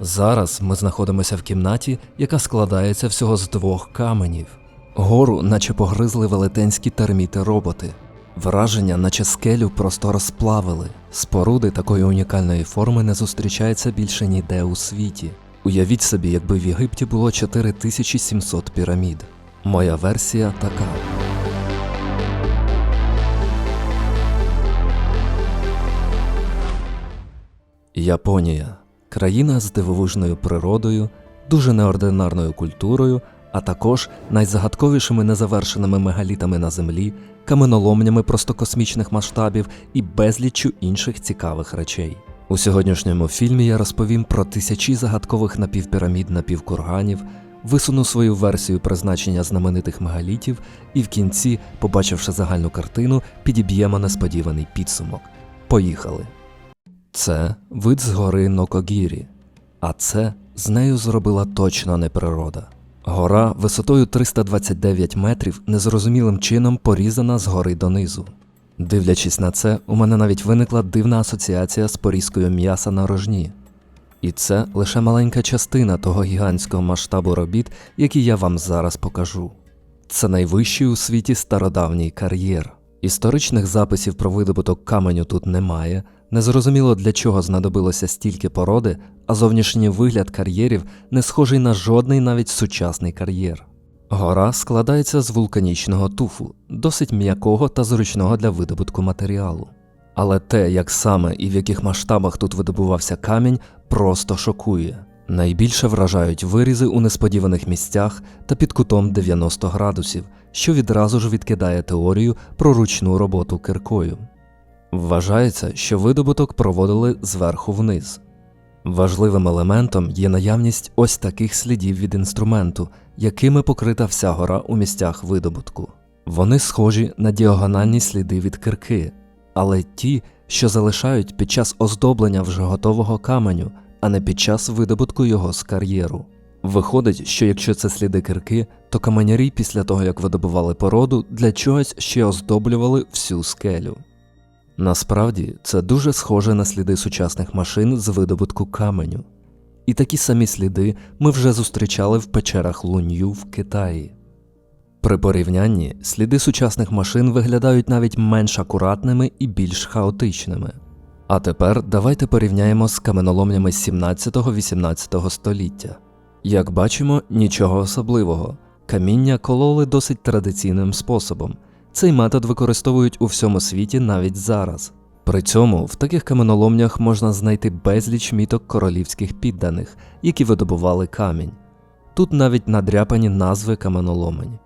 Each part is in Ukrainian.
Зараз ми знаходимося в кімнаті, яка складається всього з двох каменів. Гору, наче погризли велетенські терміти роботи. Враження, наче скелю, просто розплавили. Споруди такої унікальної форми не зустрічаються більше ніде у світі. Уявіть собі, якби в Єгипті було 4700 пірамід. Моя версія така. Японія країна з дивовижною природою, дуже неординарною культурою, а також найзагадковішими незавершеними мегалітами на землі, каменоломнями просто космічних масштабів і безліччю інших цікавих речей. У сьогоднішньому фільмі я розповім про тисячі загадкових напівпірамід напівкурганів, висуну свою версію призначення знаменитих мегалітів і в кінці, побачивши загальну картину, підіб'ємо несподіваний підсумок. Поїхали! Це вид з гори Нокогірі, а це з нею зробила точно не природа. Гора висотою 329 метрів незрозумілим чином порізана згори донизу. Дивлячись на це, у мене навіть виникла дивна асоціація з порізкою м'яса на рожні. І це лише маленька частина того гігантського масштабу робіт, які я вам зараз покажу. Це найвищий у світі стародавній кар'єр. Історичних записів про видобуток каменю тут немає. Незрозуміло для чого знадобилося стільки породи, а зовнішній вигляд кар'єрів не схожий на жодний навіть сучасний кар'єр. Гора складається з вулканічного туфу, досить м'якого та зручного для видобутку матеріалу. Але те, як саме і в яких масштабах тут видобувався камінь, просто шокує. Найбільше вражають вирізи у несподіваних місцях та під кутом 90 градусів, що відразу ж відкидає теорію про ручну роботу киркою. Вважається, що видобуток проводили зверху вниз. Важливим елементом є наявність ось таких слідів від інструменту, якими покрита вся гора у місцях видобутку. Вони схожі на діагональні сліди від кирки, але ті, що залишають під час оздоблення вже готового каменю, а не під час видобутку його з кар'єру. Виходить, що якщо це сліди кирки, то каменярі після того як видобували породу, для чогось ще оздоблювали всю скелю. Насправді це дуже схоже на сліди сучасних машин з видобутку каменю. І такі самі сліди ми вже зустрічали в печерах Лунью в Китаї. При порівнянні сліди сучасних машин виглядають навіть менш акуратними і більш хаотичними. А тепер давайте порівняємо з каменоломнями 17-18 століття. Як бачимо, нічого особливого. Каміння кололи досить традиційним способом. Цей метод використовують у всьому світі навіть зараз. При цьому в таких каменоломнях можна знайти безліч міток королівських підданих, які видобували камінь. Тут навіть надряпані назви каменоломень.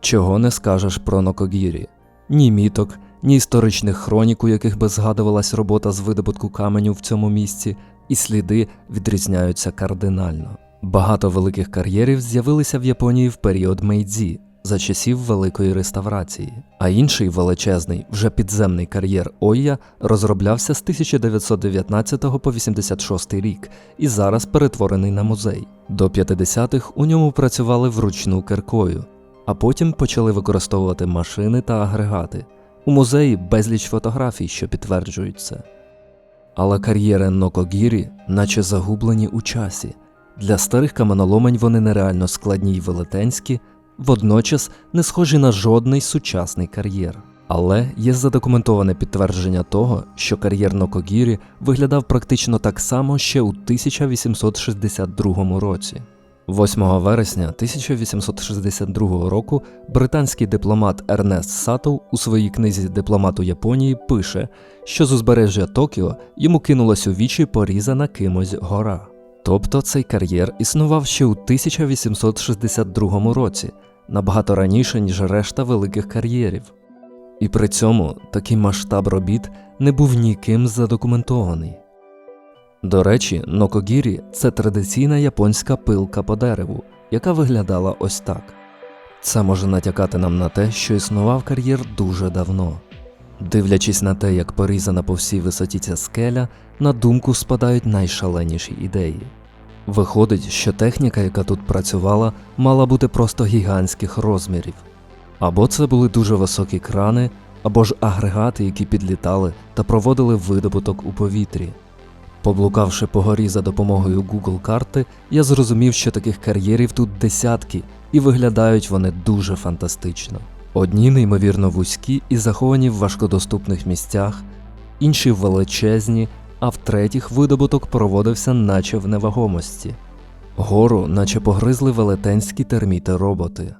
Чого не скажеш про Нокогірі? Ні міток, ні історичних хронік, у яких би згадувалась робота з видобутку каменю в цьому місці, і сліди відрізняються кардинально. Багато великих кар'єрів з'явилися в Японії в період Мейдзі за часів Великої реставрації, а інший величезний, вже підземний кар'єр Ойя розроблявся з 1919 по 86 рік і зараз перетворений на музей. До 50-х у ньому працювали вручну киркою, а потім почали використовувати машини та агрегати. У музеї безліч фотографій, що підтверджують це. Але кар'єри Нокогірі, наче загублені у часі. Для старих каменоломень вони нереально складні й велетенські, водночас не схожі на жодний сучасний кар'єр. Але є задокументоване підтвердження того, що кар'єр Нокогірі виглядав практично так само ще у 1862 році. 8 вересня 1862 року британський дипломат Ернест Сатоу у своїй книзі Дипломат у Японії пише, що з узбережжя Токіо йому кинулась у вічі порізана кимось гора. Тобто цей кар'єр існував ще у 1862 році, набагато раніше, ніж решта великих кар'єрів. І при цьому такий масштаб робіт не був ніким задокументований. До речі, Нокогірі це традиційна японська пилка по дереву, яка виглядала ось так. Це може натякати нам на те, що існував кар'єр дуже давно. Дивлячись на те, як порізана по всій висоті ця скеля, на думку спадають найшаленіші ідеї. Виходить, що техніка, яка тут працювала, мала бути просто гігантських розмірів. Або це були дуже високі крани, або ж агрегати, які підлітали та проводили видобуток у повітрі. Поблукавши по горі за допомогою Google карти, я зрозумів, що таких кар'єрів тут десятки, і виглядають вони дуже фантастично. Одні неймовірно вузькі і заховані в важкодоступних місцях, інші величезні, а в третіх видобуток проводився наче в невагомості. Гору, наче погризли велетенські терміти роботи.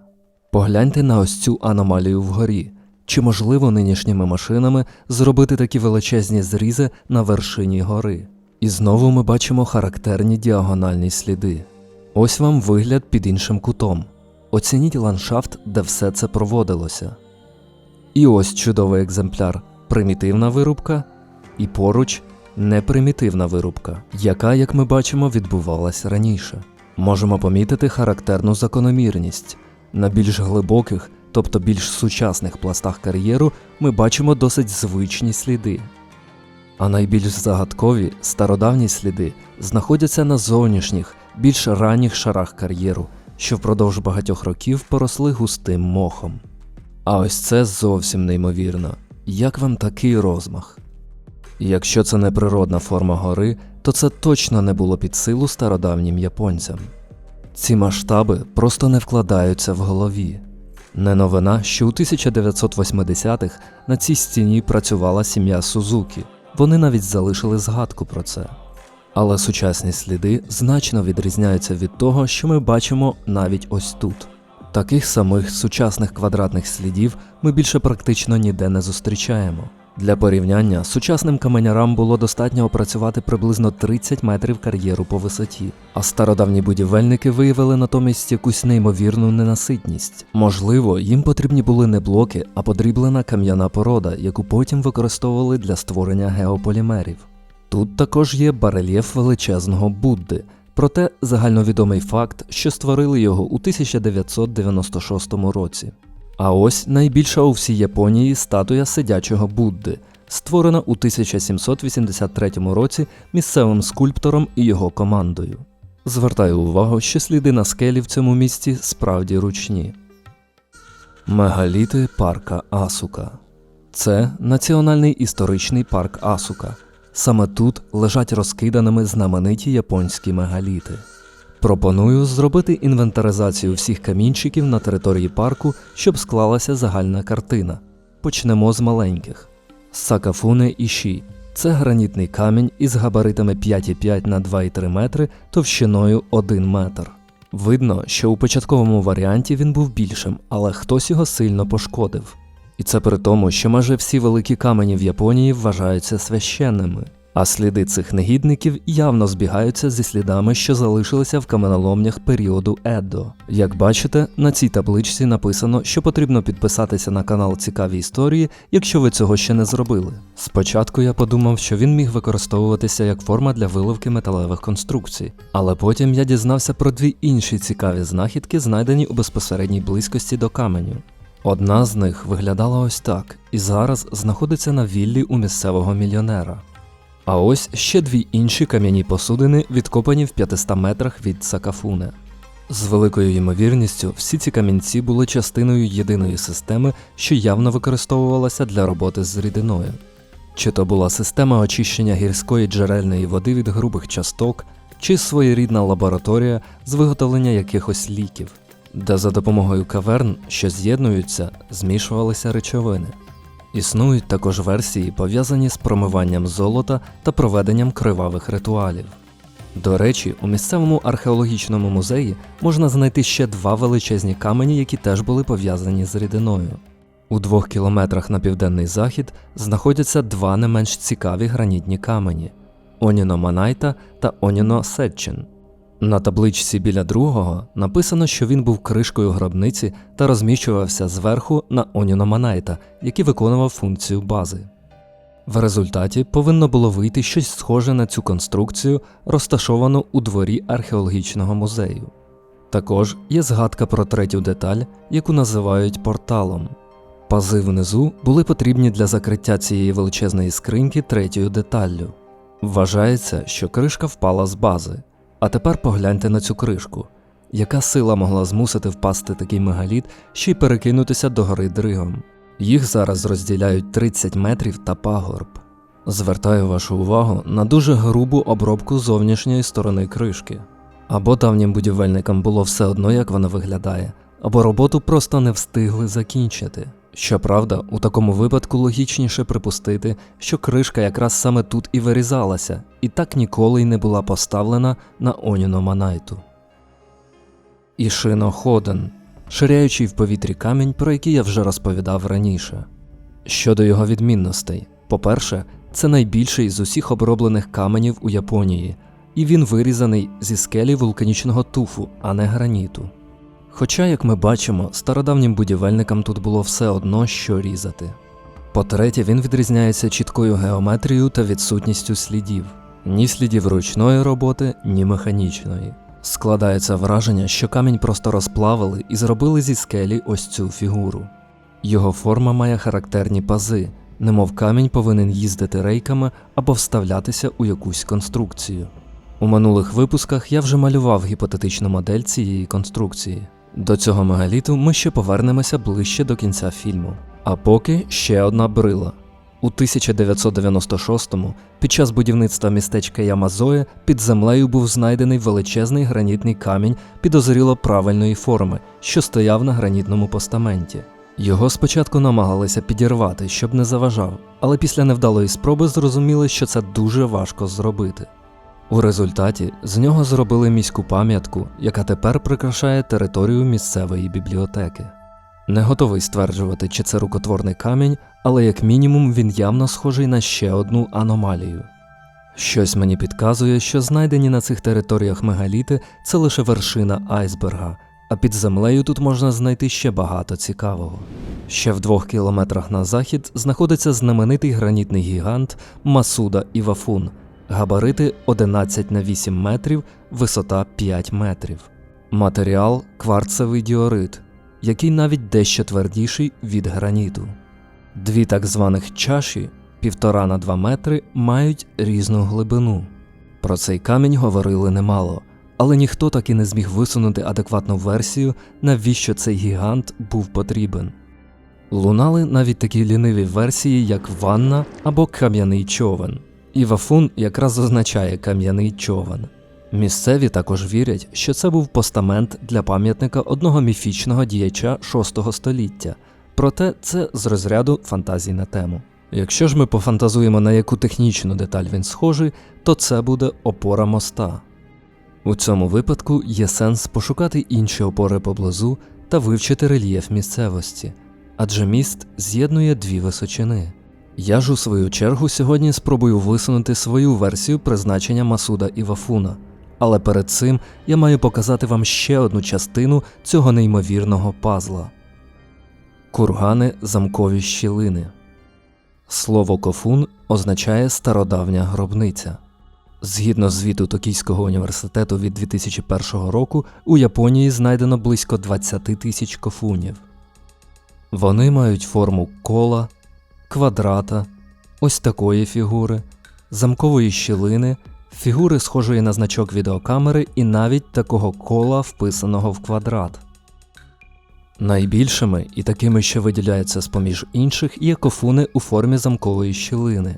Погляньте на ось цю аномалію вгорі. Чи можливо нинішніми машинами зробити такі величезні зрізи на вершині гори? І знову ми бачимо характерні діагональні сліди. Ось вам вигляд під іншим кутом. Оцініть ландшафт, де все це проводилося. І ось чудовий екземпляр примітивна вирубка, і поруч непримітивна вирубка, яка, як ми бачимо, відбувалась раніше. Можемо помітити характерну закономірність. На більш глибоких, тобто більш сучасних пластах кар'єру, ми бачимо досить звичні сліди. А найбільш загадкові стародавні сліди знаходяться на зовнішніх, більш ранніх шарах кар'єру, що впродовж багатьох років поросли густим мохом. А ось це зовсім неймовірно. Як вам такий розмах? Якщо це не природна форма гори, то це точно не було під силу стародавнім японцям. Ці масштаби просто не вкладаються в голові. Не новина, що у 1980-х на цій стіні працювала сім'я Сузукі, вони навіть залишили згадку про це. Але сучасні сліди значно відрізняються від того, що ми бачимо навіть ось тут. Таких самих сучасних квадратних слідів ми більше практично ніде не зустрічаємо. Для порівняння сучасним каменярам було достатньо опрацювати приблизно 30 метрів кар'єру по висоті, а стародавні будівельники виявили натомість якусь неймовірну ненаситність. Можливо, їм потрібні були не блоки, а подріблена кам'яна порода, яку потім використовували для створення геополімерів. Тут також є барельєф величезного Будди, проте загальновідомий факт, що створили його у 1996 році. А ось найбільша у всій Японії статуя сидячого Будди, створена у 1783 році місцевим скульптором і його командою. Звертаю увагу, що сліди на скелі в цьому місці справді ручні. Мегаліти парка Асука. Це Національний історичний парк Асука. Саме тут лежать розкиданими знамениті японські мегаліти. Пропоную зробити інвентаризацію всіх камінчиків на території парку, щоб склалася загальна картина. Почнемо з маленьких. Сакафуне Іші це гранітний камінь із габаритами 5,5 на 2,3 метри товщиною 1 метр. Видно, що у початковому варіанті він був більшим, але хтось його сильно пошкодив. І це при тому, що майже всі великі камені в Японії вважаються священними. А сліди цих негідників явно збігаються зі слідами, що залишилися в каменоломнях періоду Едо. Як бачите, на цій табличці написано, що потрібно підписатися на канал Цікаві історії, якщо ви цього ще не зробили. Спочатку я подумав, що він міг використовуватися як форма для виливки металевих конструкцій, але потім я дізнався про дві інші цікаві знахідки, знайдені у безпосередній близькості до каменю. Одна з них виглядала ось так, і зараз знаходиться на віллі у місцевого мільйонера. А ось ще дві інші кам'яні посудини, відкопані в 500 метрах від Сакафуне. З великою ймовірністю, всі ці камінці були частиною єдиної системи, що явно використовувалася для роботи з рідиною. Чи то була система очищення гірської джерельної води від грубих часток, чи своєрідна лабораторія з виготовлення якихось ліків, де за допомогою каверн, що з'єднуються, змішувалися речовини. Існують також версії, пов'язані з промиванням золота та проведенням кривавих ритуалів. До речі, у місцевому археологічному музеї можна знайти ще два величезні камені, які теж були пов'язані з рідиною. У двох кілометрах на південний захід знаходяться два не менш цікаві гранітні камені Оніно Манайта та Оніно Сетчин. На табличці біля другого написано, що він був кришкою гробниці та розміщувався зверху на Оніноманайта, який виконував функцію бази. В результаті повинно було вийти щось схоже на цю конструкцію, розташовану у дворі археологічного музею. Також є згадка про третю деталь, яку називають порталом. Пази внизу були потрібні для закриття цієї величезної скриньки третьою деталлю. Вважається, що кришка впала з бази. А тепер погляньте на цю кришку. Яка сила могла змусити впасти такий мегаліт, ще й перекинутися до гори дригом? Їх зараз розділяють 30 метрів та пагорб. Звертаю вашу увагу на дуже грубу обробку зовнішньої сторони кришки. Або давнім будівельникам було все одно, як вона виглядає, або роботу просто не встигли закінчити. Щоправда, у такому випадку логічніше припустити, що кришка якраз саме тут і вирізалася, і так ніколи й не була поставлена на Оніно Манайту. Ішино Ходен, ширяючий в повітрі камінь, про який я вже розповідав раніше. Щодо його відмінностей, по-перше, це найбільший з усіх оброблених каменів у Японії, і він вирізаний зі скелі вулканічного туфу, а не граніту. Хоча, як ми бачимо, стародавнім будівельникам тут було все одно, що різати. По-третє, він відрізняється чіткою геометрією та відсутністю слідів, ні слідів ручної роботи, ні механічної. Складається враження, що камінь просто розплавили і зробили зі скелі ось цю фігуру. Його форма має характерні пази, немов камінь повинен їздити рейками або вставлятися у якусь конструкцію. У минулих випусках я вже малював гіпотетичну модель цієї конструкції. До цього мегаліту ми ще повернемося ближче до кінця фільму. А поки ще одна брила. У 1996-му під час будівництва містечка Ямазоє під землею був знайдений величезний гранітний камінь підозріло правильної форми, що стояв на гранітному постаменті. Його спочатку намагалися підірвати, щоб не заважав, але після невдалої спроби зрозуміли, що це дуже важко зробити. У результаті з нього зробили міську пам'ятку, яка тепер прикрашає територію місцевої бібліотеки. Не готовий стверджувати, чи це рукотворний камінь, але як мінімум він явно схожий на ще одну аномалію. Щось мені підказує, що знайдені на цих територіях мегаліти це лише вершина айсберга, а під землею тут можна знайти ще багато цікавого. Ще в двох кілометрах на захід знаходиться знаменитий гранітний гігант Масуда Івафун, габарити 11 на 8 метрів, висота 5 метрів. Матеріал кварцевий діорит, який навіть дещо твердіший від граніту. Дві так званих чаші, півтора на 2 метри, мають різну глибину. Про цей камінь говорили немало, але ніхто так і не зміг висунути адекватну версію, навіщо цей гігант був потрібен. Лунали навіть такі ліниві версії, як ванна або кам'яний човен. І вафун якраз означає кам'яний човен. Місцеві також вірять, що це був постамент для пам'ятника одного міфічного діяча VI століття, проте це з розряду фантазій на тему. Якщо ж ми пофантазуємо, на яку технічну деталь він схожий, то це буде опора моста. У цьому випадку є сенс пошукати інші опори поблизу та вивчити рельєф місцевості, адже міст з'єднує дві височини. Я ж у свою чергу сьогодні спробую висунути свою версію призначення Масуда Івафуна, але перед цим я маю показати вам ще одну частину цього неймовірного пазла кургани замкові щілини. Слово кофун означає стародавня гробниця. Згідно звіту Токійського університету від 2001 року, у Японії знайдено близько 20 тисяч кофунів. Вони мають форму кола, квадрата, ось такої фігури, замкової щілини, фігури, схожої на значок відеокамери, і навіть такого кола, вписаного в квадрат. Найбільшими і такими, що виділяються з поміж інших, є кофуни у формі замкової щілини.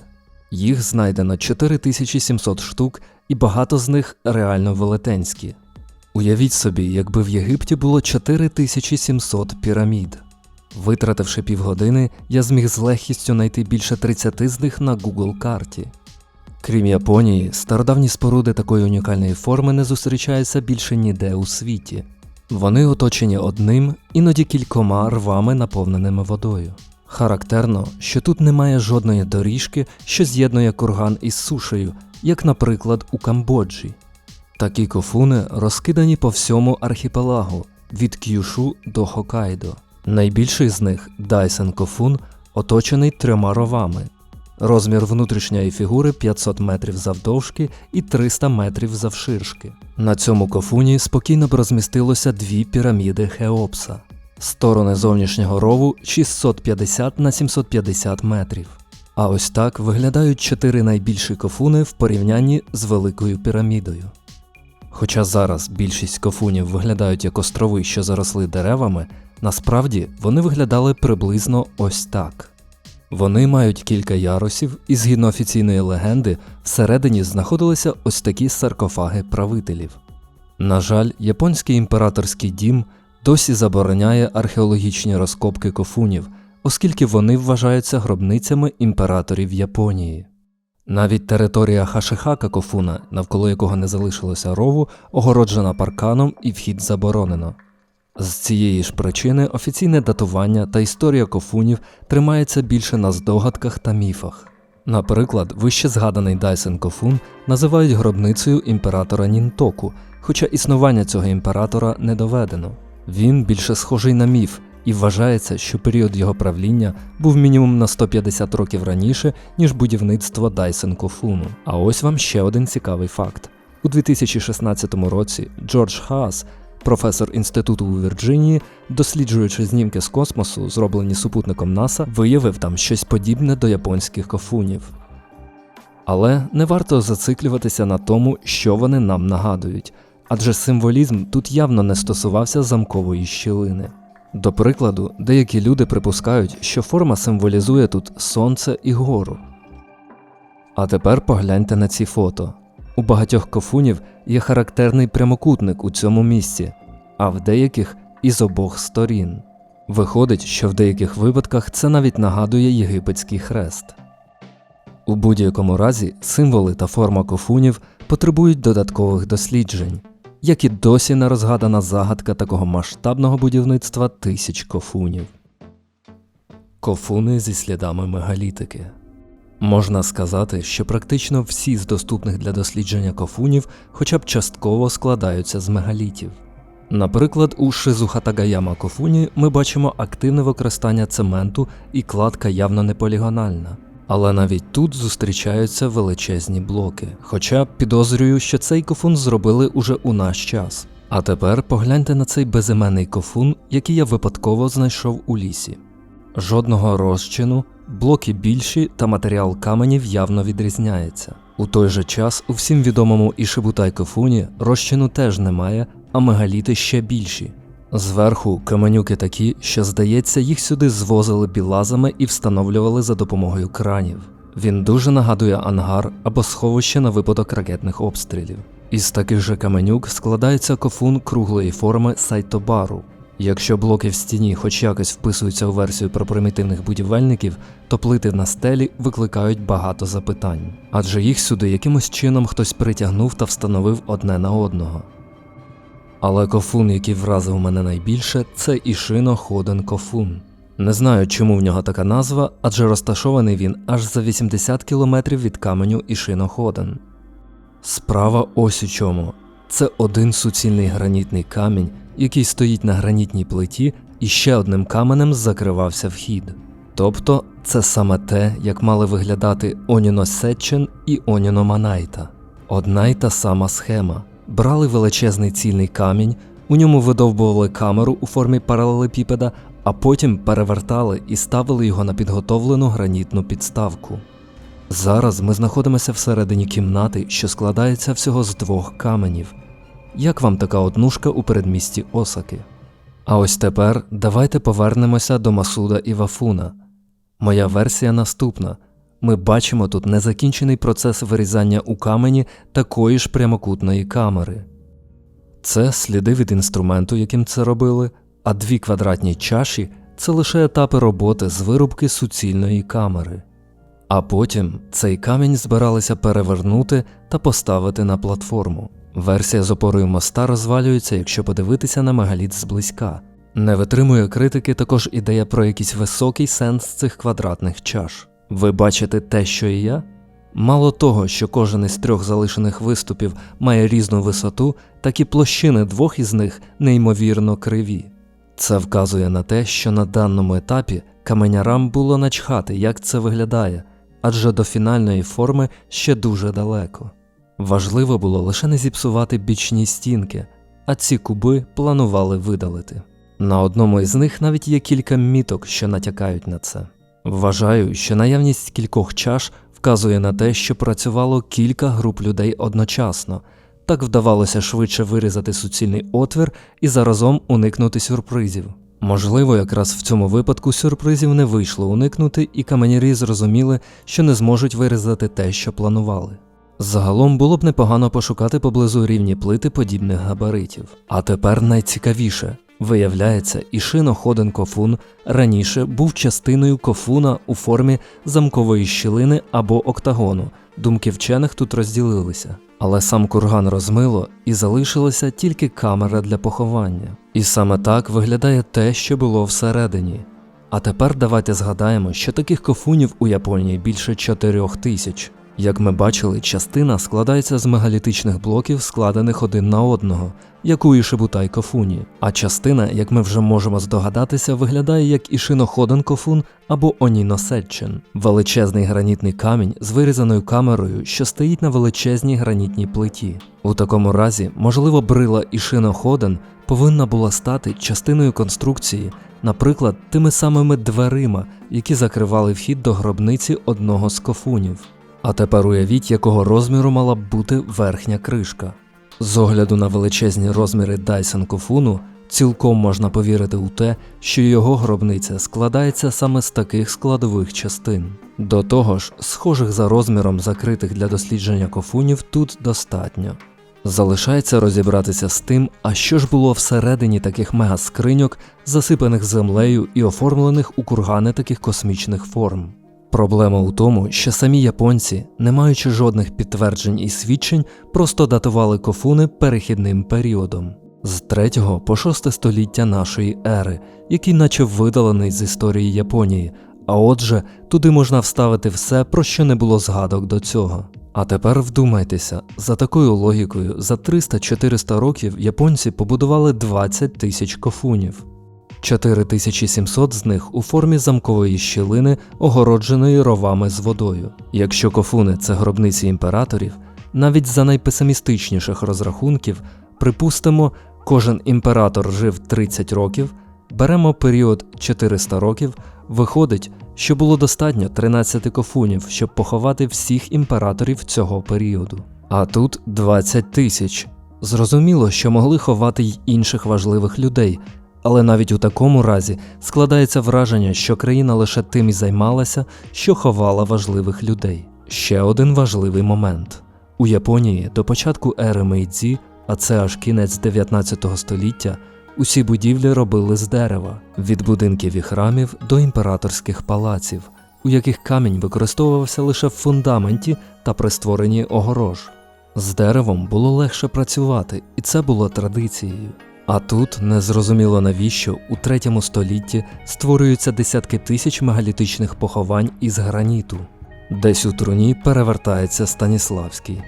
Їх знайдено 4700 штук, і багато з них реально велетенські. Уявіть собі, якби в Єгипті було 4700 пірамід. Витративши півгодини, я зміг з легкістю знайти більше 30 з них на Google карті. Крім Японії, стародавні споруди такої унікальної форми не зустрічаються більше ніде у світі. Вони оточені одним, іноді кількома рвами, наповненими водою. Характерно, що тут немає жодної доріжки, що з'єднує курган із сушею, як, наприклад, у Камбоджі. Такі кофуни розкидані по всьому архіпелагу від К'юшу до Хокайдо. Найбільший з них Дайсен Кофун, оточений трьома ровами. Розмір внутрішньої фігури 500 метрів завдовжки і 300 метрів завширшки. На цьому кофуні спокійно б розмістилося дві піраміди Хеопса. Сторони зовнішнього рову 650 на 750 метрів. А ось так виглядають чотири найбільші кофуни в порівнянні з Великою пірамідою. Хоча зараз більшість кофунів виглядають як острови, що заросли деревами, насправді вони виглядали приблизно ось так. Вони мають кілька ярусів, і згідно офіційної легенди, всередині знаходилися ось такі саркофаги правителів. На жаль, японський імператорський дім досі забороняє археологічні розкопки кофунів, оскільки вони вважаються гробницями імператорів Японії. Навіть територія Хашихака Кофуна, навколо якого не залишилося рову, огороджена парканом і вхід заборонено. З цієї ж причини офіційне датування та історія кофунів тримається більше на здогадках та міфах. Наприклад, вище згаданий Дайсен Кофун називають гробницею імператора Нінтоку, хоча існування цього імператора не доведено. Він більше схожий на міф, і вважається, що період його правління був мінімум на 150 років раніше, ніж будівництво Дайсен Кофуну. А ось вам ще один цікавий факт: у 2016 році Джордж Хаас, професор інституту у Вірджинії, досліджуючи знімки з космосу, зроблені супутником НАСА, виявив там щось подібне до японських кофунів. Але не варто зациклюватися на тому, що вони нам нагадують, адже символізм тут явно не стосувався замкової щілини. До прикладу, деякі люди припускають, що форма символізує тут сонце і гору. А тепер погляньте на ці фото. У багатьох кофунів є характерний прямокутник у цьому місці, а в деяких і з обох сторін. Виходить, що в деяких випадках це навіть нагадує єгипетський хрест. У будь-якому разі символи та форма кофунів потребують додаткових досліджень, як і досі не розгадана загадка такого масштабного будівництва тисяч кофунів. Кофуни зі слідами мегалітики. Можна сказати, що практично всі з доступних для дослідження кофунів хоча б частково складаються з мегалітів. Наприклад, у Шизухатагаяма кофуні ми бачимо активне використання цементу і кладка явно не полігональна. Але навіть тут зустрічаються величезні блоки. Хоча підозрюю, що цей кофун зробили уже у наш час. А тепер погляньте на цей безіменний кофун, який я випадково знайшов у лісі. Жодного розчину, блоки більші та матеріал каменів явно відрізняється. У той же час у всім відомому Ішибутай кофуні розчину теж немає, а мегаліти ще більші. Зверху каменюки такі, що, здається, їх сюди звозили білазами і встановлювали за допомогою кранів. Він дуже нагадує ангар або сховище на випадок ракетних обстрілів. Із таких же каменюк складається кофун круглої форми сайтобару. Якщо блоки в стіні хоч якось вписуються у версію про примітивних будівельників, то плити на стелі викликають багато запитань, адже їх сюди якимось чином хтось притягнув та встановив одне на одного. Але кофун, який вразив мене найбільше, це Ішино Ходен Кофун. Не знаю, чому в нього така назва, адже розташований він аж за 80 кілометрів від каменю Ішино Ходен. Справа ось у чому. Це один суцільний гранітний камінь, який стоїть на гранітній плиті, і ще одним каменем закривався вхід. Тобто це саме те, як мали виглядати Оніно Сетчен і Оніно Манайта. Одна й та сама схема. Брали величезний цільний камінь, у ньому видовбували камеру у формі паралелепіпеда, а потім перевертали і ставили його на підготовлену гранітну підставку. Зараз ми знаходимося всередині кімнати, що складається всього з двох каменів. Як вам така однушка у передмісті Осаки? А ось тепер давайте повернемося до Масуда і Вафуна. Моя версія наступна: ми бачимо тут незакінчений процес вирізання у камені такої ж прямокутної камери. Це сліди від інструменту, яким це робили, а дві квадратні чаші це лише етапи роботи з вирубки суцільної камери. А потім цей камінь збиралися перевернути та поставити на платформу. Версія з опорою моста розвалюється, якщо подивитися на мегаліт зблизька. Не витримує критики також ідея про якийсь високий сенс цих квадратних чаш. Ви бачите те, що і я? Мало того, що кожен із трьох залишених виступів має різну висоту, так і площини двох із них неймовірно криві. Це вказує на те, що на даному етапі каменярам було начхати, як це виглядає, адже до фінальної форми ще дуже далеко. Важливо було лише не зіпсувати бічні стінки, а ці куби планували видалити. На одному із них навіть є кілька міток, що натякають на це. Вважаю, що наявність кількох чаш вказує на те, що працювало кілька груп людей одночасно, так вдавалося швидше вирізати суцільний отвір і заразом уникнути сюрпризів. Можливо, якраз в цьому випадку сюрпризів не вийшло уникнути, і каменярі зрозуміли, що не зможуть вирізати те, що планували. Загалом було б непогано пошукати поблизу рівні плити подібних габаритів. А тепер найцікавіше. Виявляється, Ішино Ходен Кофун раніше був частиною кофуна у формі замкової щілини або октагону. Думки вчених тут розділилися. Але сам курган розмило і залишилася тільки камера для поховання. І саме так виглядає те, що було всередині. А тепер давайте згадаємо, що таких кофунів у Японії більше 4 тисяч. Як ми бачили, частина складається з мегалітичних блоків, складених один на одного, як у Ішибутай кофуні, а частина, як ми вже можемо здогадатися, виглядає як Ішиноходен кофун або Оніно Сетчен – величезний гранітний камінь з вирізаною камерою, що стоїть на величезній гранітній плиті. У такому разі, можливо, брила Ішиноходен повинна була стати частиною конструкції, наприклад, тими самими дверима, які закривали вхід до гробниці одного з кофунів. А тепер уявіть, якого розміру мала б бути верхня кришка. З огляду на величезні розміри Dyson Кофуну, цілком можна повірити у те, що його гробниця складається саме з таких складових частин. До того ж, схожих за розміром закритих для дослідження кофунів тут достатньо. Залишається розібратися з тим, а що ж було всередині таких мегаскриньок, засипаних землею і оформлених у кургани таких космічних форм. Проблема у тому, що самі японці, не маючи жодних підтверджень і свідчень, просто датували кофуни перехідним періодом з 3 по 6 століття нашої ери, який наче видалений з історії Японії, а отже, туди можна вставити все, про що не було згадок до цього. А тепер вдумайтеся, за такою логікою, за 300-400 років японці побудували 20 тисяч кофунів. 4700 з них у формі замкової щілини, огородженої ровами з водою. Якщо кофуни це гробниці імператорів, навіть за найпесимістичніших розрахунків, припустимо, кожен імператор жив 30 років, беремо період 400 років, виходить, що було достатньо 13 кофунів, щоб поховати всіх імператорів цього періоду. А тут 20 тисяч. Зрозуміло, що могли ховати й інших важливих людей, але навіть у такому разі складається враження, що країна лише тим і займалася, що ховала важливих людей. Ще один важливий момент: у Японії до початку ери Мейдзі, а це аж кінець 19 століття, усі будівлі робили з дерева від будинків і храмів до імператорських палаців, у яких камінь використовувався лише в фундаменті та при створенні огорож. З деревом було легше працювати, і це було традицією. А тут незрозуміло навіщо у третьому столітті створюються десятки тисяч мегалітичних поховань із граніту, десь у труні перевертається Станіславський.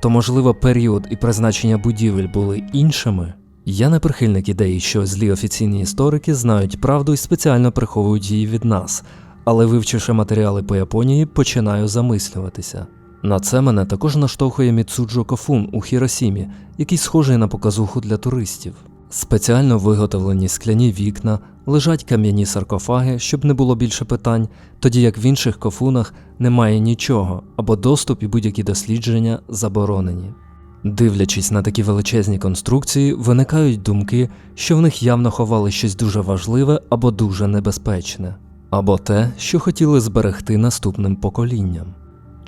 То, можливо, період і призначення будівель були іншими. Я не прихильник ідеї, що злі офіційні історики знають правду і спеціально приховують її від нас, але вивчивши матеріали по Японії, починаю замислюватися. На це мене також наштовхує Міцуджо Кофун у Хіросімі, який схожий на показуху для туристів. Спеціально виготовлені скляні вікна, лежать кам'яні саркофаги, щоб не було більше питань, тоді як в інших кофунах немає нічого або доступ і будь-які дослідження заборонені. Дивлячись на такі величезні конструкції, виникають думки, що в них явно ховали щось дуже важливе або дуже небезпечне, або те, що хотіли зберегти наступним поколінням.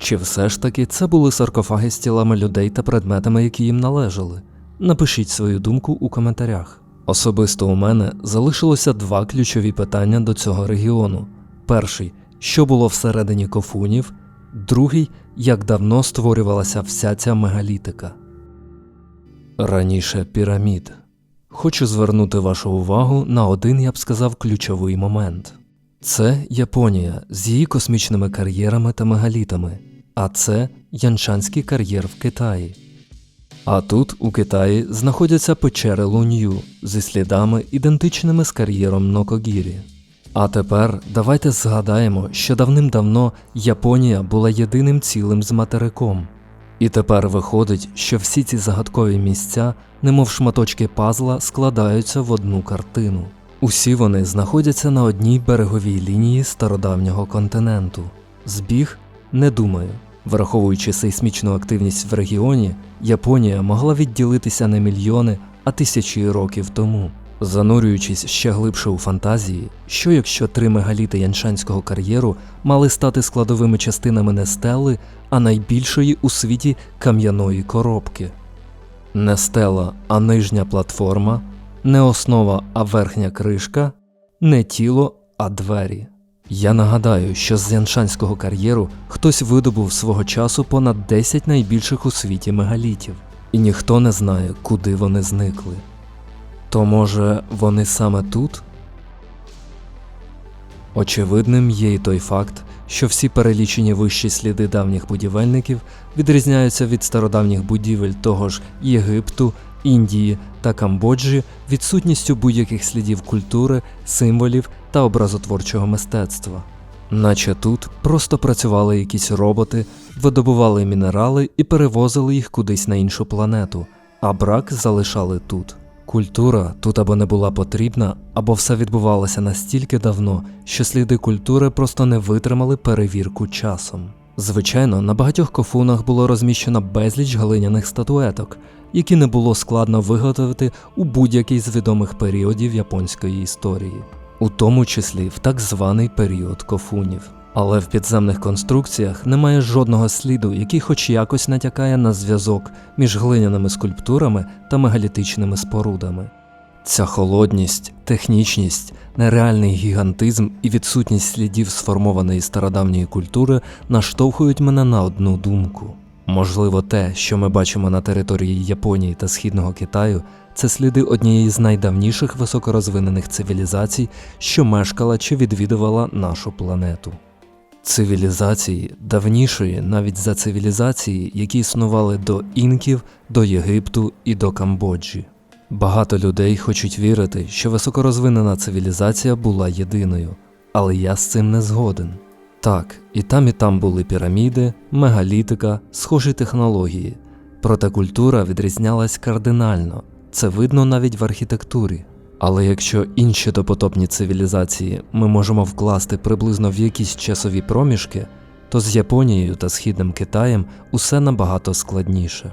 Чи все ж таки це були саркофаги з тілами людей та предметами, які їм належали? Напишіть свою думку у коментарях. Особисто у мене залишилося два ключові питання до цього регіону: перший, що було всередині кофунів, другий, як давно створювалася вся ця мегалітика. Раніше пірамід. Хочу звернути вашу увагу на один, я б сказав, ключовий момент. Це Японія з її космічними кар'єрами та мегалітами, а це Янчанський кар'єр в Китаї. А тут, у Китаї, знаходяться печери Лунью зі слідами, ідентичними з кар'єром Нокогірі. А тепер давайте згадаємо, що давним-давно Японія була єдиним цілим з материком. І тепер виходить, що всі ці загадкові місця, немов шматочки пазла, складаються в одну картину. Усі вони знаходяться на одній береговій лінії стародавнього континенту. Збіг не думаю. Враховуючи сейсмічну активність в регіоні, Японія могла відділитися не мільйони, а тисячі років тому. Занурюючись ще глибше у фантазії, що якщо три мегаліти Яншанського кар'єру мали стати складовими частинами не стели, а найбільшої у світі кам'яної коробки. Не стела, а нижня платформа, не основа, а верхня кришка, не тіло, а двері. Я нагадаю, що з Яншанського кар'єру хтось видобув свого часу понад 10 найбільших у світі мегалітів, і ніхто не знає, куди вони зникли. То може вони саме тут? Очевидним є й той факт, що всі перелічені вищі сліди давніх будівельників відрізняються від стародавніх будівель того ж Єгипту, Індії та Камбоджі відсутністю будь-яких слідів культури, символів та образотворчого мистецтва. Наче тут просто працювали якісь роботи, видобували мінерали і перевозили їх кудись на іншу планету, а брак залишали тут. Культура тут або не була потрібна, або все відбувалося настільки давно, що сліди культури просто не витримали перевірку часом. Звичайно, на багатьох кофунах було розміщено безліч глиняних статуеток, які не було складно виготовити у будь-який з відомих періодів японської історії, у тому числі в так званий період кофунів. Але в підземних конструкціях немає жодного сліду, який хоч якось натякає на зв'язок між глиняними скульптурами та мегалітичними спорудами. Ця холодність, технічність, нереальний гігантизм і відсутність слідів сформованої стародавньої культури наштовхують мене на одну думку. Можливо, те, що ми бачимо на території Японії та Східного Китаю, це сліди однієї з найдавніших високорозвинених цивілізацій, що мешкала чи відвідувала нашу планету. Цивілізації давнішої навіть за цивілізації, які існували до інків, до Єгипту і до Камбоджі. Багато людей хочуть вірити, що високорозвинена цивілізація була єдиною, але я з цим не згоден. Так, і там, і там були піраміди, мегалітика, схожі технології, проте культура відрізнялась кардинально, це видно навіть в архітектурі. Але якщо інші допотопні цивілізації ми можемо вкласти приблизно в якісь часові проміжки, то з Японією та Східним Китаєм усе набагато складніше.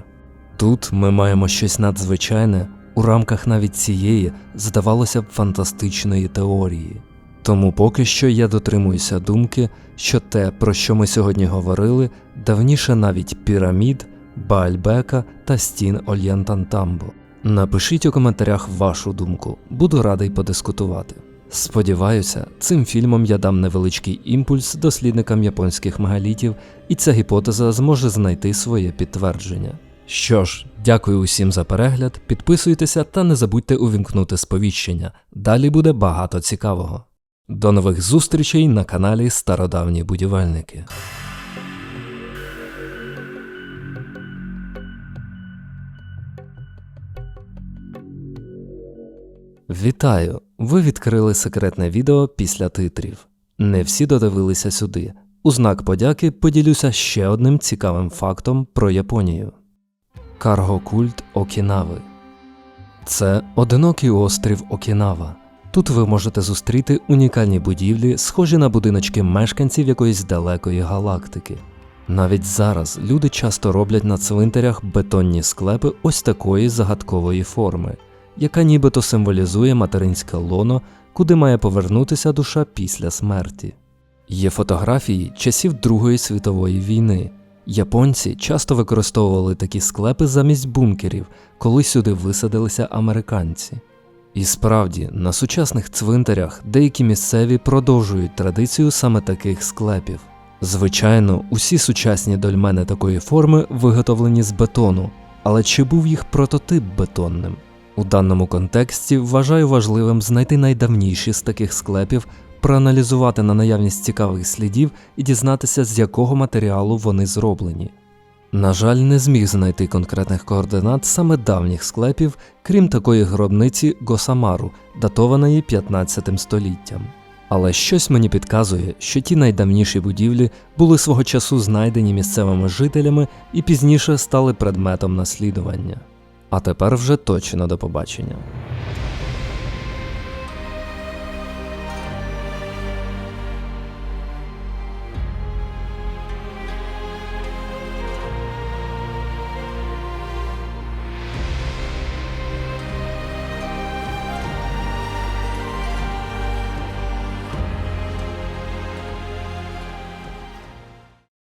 Тут ми маємо щось надзвичайне у рамках навіть цієї, здавалося б, фантастичної теорії. Тому поки що я дотримуюся думки, що те, про що ми сьогодні говорили, давніше навіть пірамід, Баальбека та стін Ольянтантамбо. Напишіть у коментарях вашу думку, буду радий подискутувати. Сподіваюся, цим фільмом я дам невеличкий імпульс дослідникам японських мегалітів, і ця гіпотеза зможе знайти своє підтвердження. Що ж, дякую усім за перегляд, підписуйтеся та не забудьте увімкнути сповіщення. Далі буде багато цікавого. До нових зустрічей на каналі Стародавні будівельники. Вітаю! Ви відкрили секретне відео після титрів. Не всі додивилися сюди. У знак подяки поділюся ще одним цікавим фактом про Японію. Каргокульт Окінави. Це одинокий острів Окінава. Тут ви можете зустріти унікальні будівлі, схожі на будиночки мешканців якоїсь далекої галактики. Навіть зараз люди часто роблять на цвинтарях бетонні склепи ось такої загадкової форми, яка нібито символізує материнське лоно, куди має повернутися душа після смерті. Є фотографії часів Другої світової війни. Японці часто використовували такі склепи замість бункерів, коли сюди висадилися американці. І справді, на сучасних цвинтарях деякі місцеві продовжують традицію саме таких склепів. Звичайно, усі сучасні дольмени такої форми виготовлені з бетону, але чи був їх прототип бетонним? У даному контексті вважаю важливим знайти найдавніші з таких склепів, проаналізувати на наявність цікавих слідів і дізнатися, з якого матеріалу вони зроблені. На жаль, не зміг знайти конкретних координат саме давніх склепів, крім такої гробниці Госамару, датованої 15 століттям. Але щось мені підказує, що ті найдавніші будівлі були свого часу знайдені місцевими жителями і пізніше стали предметом наслідування. А тепер вже точно до побачення.